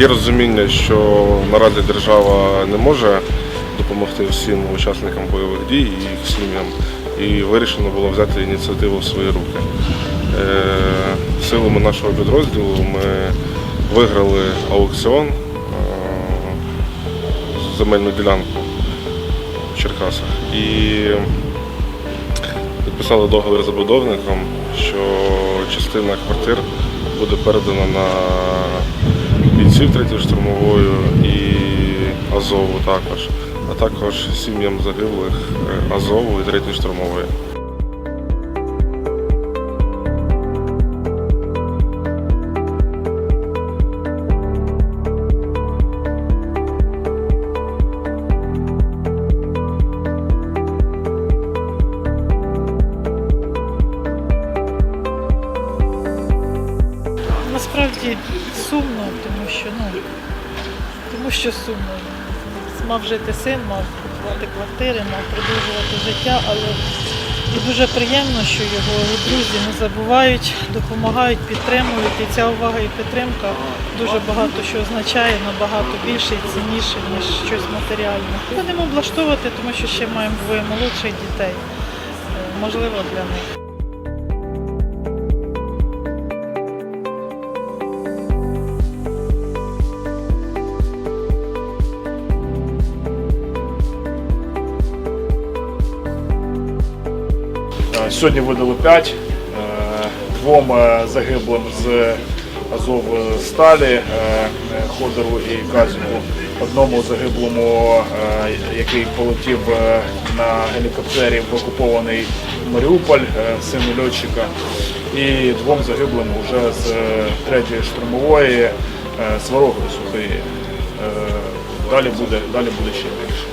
Є розуміння, що наразі держава не може допомогти всім учасникам бойових дій і їх сім'ям, і вирішено було взяти ініціативу в свої руки. Е, Силами нашого підрозділу ми виграли аукціон е, земельну ділянку в Черкасах і підписали договір з забудовником, що частина квартир буде передана на бійців 3 штурмової і Азову також, а також сім'ям загиблих е, Азову і 3 штурмової. Насправді сумно, тому що ну тому що сумно. Мав жити син, мав купувати квартири, мав продовжувати життя, але і дуже приємно, що його друзі не забувають, допомагають, підтримують. І ця увага і підтримка дуже багато що означає, набагато більше і цінніше, ніж щось матеріальне. Будемо облаштовувати, тому що ще маємо двоє молодших дітей. Е, Можливо, для них. Сьогодні видали 5, двом е, загиблим з Азов Сталі, е, Ходору і Казіку, одному загиблому, е, який полетів е, на гелікоптері в окупований Маріуполь, е, сину льотчика, і двом загиблим вже з е, третьої штурмової е, Сварогої сухої. Е, Далі буде, далі буде ще більше.